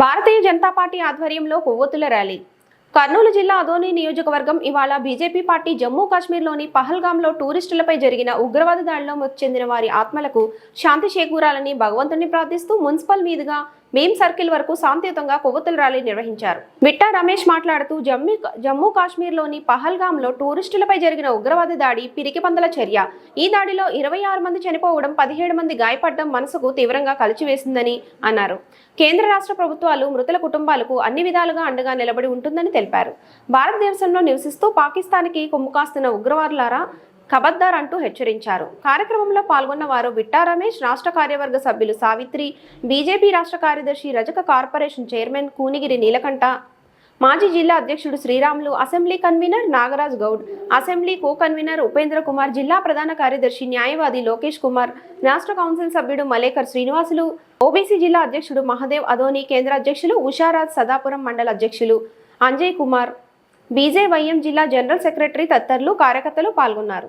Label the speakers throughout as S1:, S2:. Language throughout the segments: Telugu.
S1: భారతీయ జనతా పార్టీ ఆధ్వర్యంలో కొవ్వొత్తుల ర్యాలీ. కర్నూలు జిల్లా అదోని నియోజకవర్గం ఇవాళ బీజేపీ పార్టీ జమ్మూ కాశ్మీర్లోని పహల్గాంలో టూరిస్టులపై జరిగిన ఉగ్రవాద దాడిలో మృతి చెందిన వారి ఆత్మలకు శాంతి చేకూరాలని భగవంతుని ప్రార్థిస్తూ మున్సిపల్ మీదుగా మేం సర్కిల్ వరకు శాంతియుతంగా కొవ్వొత్తుల ర్యాలీ నిర్వహించారు. విట్టా రమేష్ మాట్లాడుతూ జమ్మూ జమ్మూ కాశ్మీర్లోని పహల్గాంలో టూరిస్టులపై జరిగిన ఉగ్రవాద దాడి పిరికిపందల చర్య. ఈ దాడిలో ఇరవై ఆరు మంది చనిపోవడం పదిహేడు మంది గాయపడడం మనసుకు తీవ్రంగా కలిచివేసిందని అన్నారు. కేంద్ర రాష్ట్ర ప్రభుత్వాలు మృతుల కుటుంబాలకు అన్ని విధాలుగా అండగా నిలబడి ఉంటుందని తెలిపారు. భారతదేశంలో నివసిస్తూ పాకిస్తాన్కి కొమ్ము కాస్తున్న ఉగ్రవాదులారా ఖబర్దార్ అంటూ హెచ్చరించారు. కార్యక్రమంలో పాల్గొన్న వారు విట్టా రమేష్ రాష్ట్ర కార్యవర్గ సభ్యులు సావిత్రి బీజేపీ రాష్ట్ర కార్యదర్శి రజక కార్పొరేషన్ చైర్మన్ కూనిగిరి నీలకంఠ మాజీ జిల్లా అధ్యక్షుడు Sriramulu assembly convener Nagaraj Goud assembly co convener Upendra Kumar జిల్లా ప్రధాన కార్యదర్శి న్యాయవాది లోకేష్ కుమార్ రాష్ట్ర కౌన్సిల్ సభ్యుడు మలేకర్ శ్రీనివాసులు ఓబీసీ జిల్లా అధ్యక్షుడు మహదేవ్ అదోని కేంద్ర అధ్యక్షులు ఉషారాజ్ సదాపురం మండల అధ్యక్షులు అంజయ్ కుమార్ బీజేవైఎం జిల్లా జనరల్ సెక్రటరీ తదితరులు కార్యకర్తలు పాల్గొన్నారు.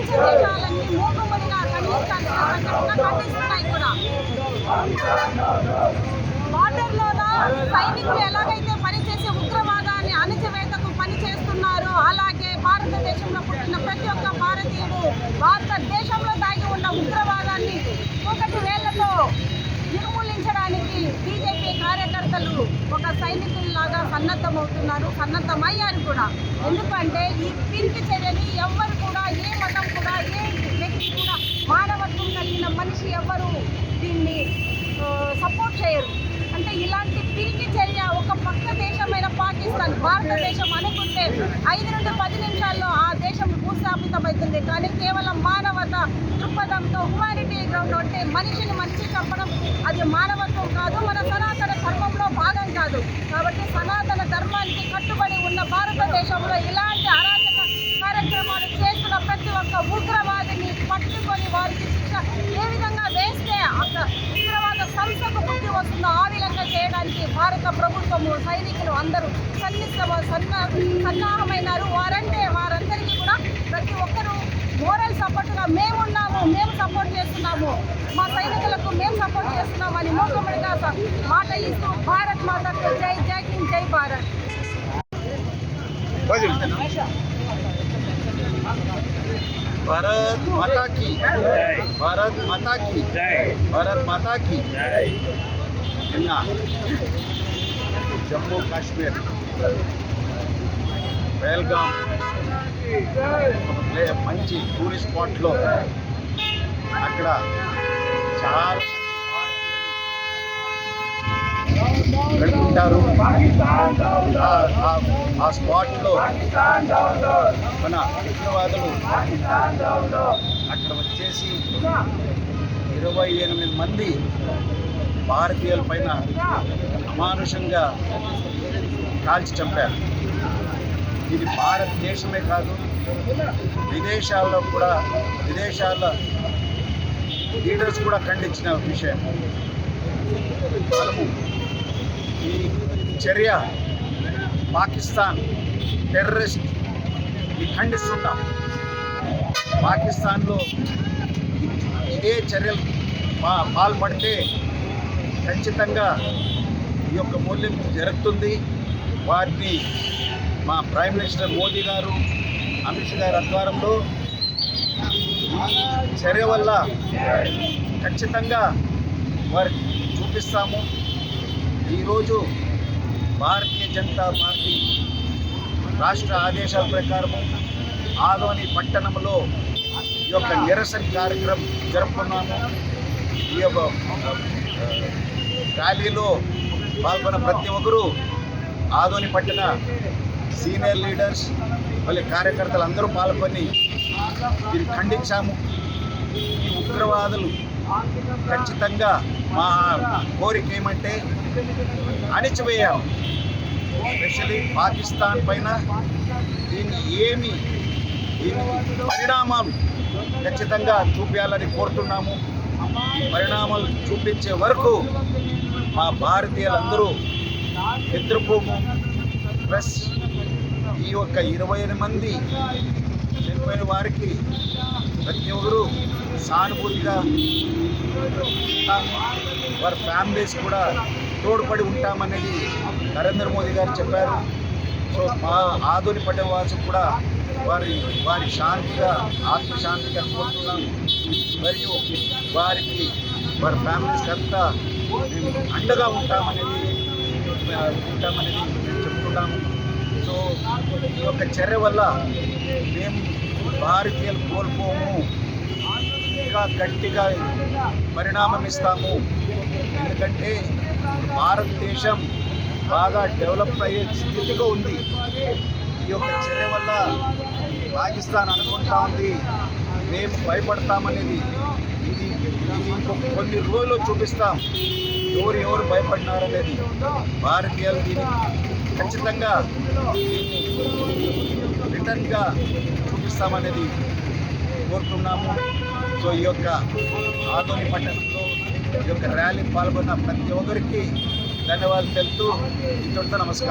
S2: ప్రపంచ దేశాలన్నీ మూకుమ్మడిగా ఖండిస్తున్నాయి కూడా బార్డర్లోన? సైనికులు ఎలాగైతే పనిచేసే ఉగ్రవాదాన్ని అణచివేతకు పనిచేస్తున్నారో అలాగే భారతదేశంలో పుట్టిన ప్రతి ఒక్క భారతీయుడు భారతదేశంలో దాగి ఉన్న ఉగ్రవాదాన్ని ఒకటి వేళ్ళతో నిర్మూలించడానికి బీజేపీ కార్యకర్తలు ఒక సైనికుల్లాగా సన్నద్ధమవుతున్నారు సన్నద్ధమయ్యారు కూడా. ఎందుకంటే ఈ పిరికి చర్యని ఎవ్వరు కూడా ఏ మతం కూడా ఏ వ్యక్తి కూడా మానవత్వం నుంచి ఎవరు ఎవ్వరు దీన్ని సపోర్ట్ చేయరు. అంటే ఇలాంటి పిరికి చర్య ఒక పక్క దేశమైన పాకిస్తాన్ భారతదేశం అనుకుంటే ఐదు నుండి పది నిమిషాల్లో ఆ దేశం భూస్థాపితమవుతుంది. కానీ కేవలం మానవత దృక్పథంతో హ్యుమానిటీ గ్రౌండ్ అంటే మనిషిని మనిషి చంపడం అది మానవత్వం కాదు మన సనాతన ధర్మంలో భాగం కాదు. కాబట్టి సనాతన ధర్మానికి కట్టుబడి ఉన్న భారత ఇలాంటి అరాచక కార్యక్రమాలు చేస్తున్న ప్రతి ఒక్క ఉగ్రవాదిని పట్టుకొని వారికి శిక్ష ఏ విధంగా వేస్తే అక్క ఉగ్రవాద సంస్థకు బుద్ధి వస్తుందో ఆ విధంగా చేయడానికి భారత ప్రభుత్వము సైనికులు అందరూ సన్నిస్తమ సన్న సన్నాహమైనారు వారంటే వారందరికీ కూడా ప్రతి ఒక్కరూ మోరల్ సపోర్ట్గా మేమున్నాము మేము సపోర్ట్ చేస్తున్నాము మా సైనికులకు మేము సపోర్ట్ చేస్తున్నామని మూకమ్మడిగా మాట ఇస్తూ భారత్ మాతకు జై జై హింద్ జై భారత్
S3: भारत माता की भारत माता की భారత్ మాతా की నిన్న జమ్మూ కాశ్మీర్ బెల్గాం ప్లే మంచి టూరిస్ట్ స్పాట్లో అక్కడ చాలా గడుపుంటారు ఆ- ఆ స్పాట్లో మన ఉగ్రవాదులు అక్కడ వచ్చేసి ఇరవై ఎనిమిది మంది భారతీయుల పైన అమానుషంగా కాల్చి చంపారు. ఇది భారతదేశమే కాదు విదేశాల్లో కూడా విదేశాల లీడర్స్ కూడా ఖండించిన విషయం. మనము ఈ చర్య పాకిస్తాన్ టెర్రరిస్ట్ ఖండిస్తున్నాం పాకిస్తాన్లో ఇదే చర్యలు పాల్పడితే ఖచ్చితంగా ఈ యొక్క మూల్యం జరుగుతుంది. వారిని మా ప్రైమ్ మినిస్టర్ మోదీ గారు అమిత్ షా గారి ఆధ్వర్యంలో ఈ చర్య వల్ల ఖచ్చితంగా వారికి చూపిస్తాము. ఈరోజు భారతీయ జనతా పార్టీ రాష్ట్ర ఆదేశాల ప్రకారము ఆదోని పట్టణంలో ఈ యొక్క నిరసన కార్యక్రమం జరుపుకున్నాము. ఈ యొక్క ర్యాలీలో పాల్గొన్న ప్రతి ఒక్కరూ ఆదోని పట్టిన సీనియర్ లీడర్స్ మళ్ళీ కార్యకర్తలు అందరూ పాల్గొని దీన్ని ఖండించాము. ఈ ఉగ్రవాదులు ఖచ్చితంగా మా కోరిక ఏమంటే అణిచివేయాలి. ఎస్పెషలీ పాకిస్తాన్ పైన దీన్ని ఏమి దీనికి పరిణామాలు ఖచ్చితంగా చూపించాలని కోరుతున్నాము. ఈ పరిణామాలు చూపించే వరకు మా భారతీయులందరూ నిద్రపోము ప్లస్ ఈ యొక్క ఇరవై ఐదు మంది చనిపోయిన వారికి ప్రతి ఒక్కరూ సానుభూతిగా వారి ఫ్యామిలీస్ కూడా తోడ్పడి ఉంటామనేది నరేంద్ర మోదీ గారు చెప్పారు. సో మా ఆధుని పడ్డ వాసు కూడా వారి వారి శాంతిగా ఆత్మశాంతిగా కోరుతున్నాము మరియు వారికి వారి ఫ్యామిలీస్కి అంతా మేము అండగా ఉంటామనేది ఉంటామనేది మేము చెప్తున్నాము సో ఈ యొక్క చర్య వల్ల మేము భారతీయులు కోల్పోము. ఇంకా గట్టిగా పరిణామం ఇస్తాము. ఎందుకంటే భారతదేశం బాగా డెవలప్ అయ్యే స్థితిలో ఉంది. ఈ యొక్క చర్య వల్ల పాకిస్తాన్ అనుకుంటా ఉంది. మేము భయపడతామనేది ఇది కొన్ని రోజులు చూపిస్తాం. ఎవరు ఎవరు భయపడినారనేది భారతీయులు దీన్ని ఖచ్చితంగా రిటర్న్గా చూపిస్తామనేది కోరుతున్నాము. సో ఈ యొక్క ఆదోని పట్టణంలో ఈ యొక్క ర్యాలీ పాల్గొన్న ప్రతి ఒక్కరికి ధన్యవాదాలు తెలుపుతూ ఇంతటితో నమస్కారం.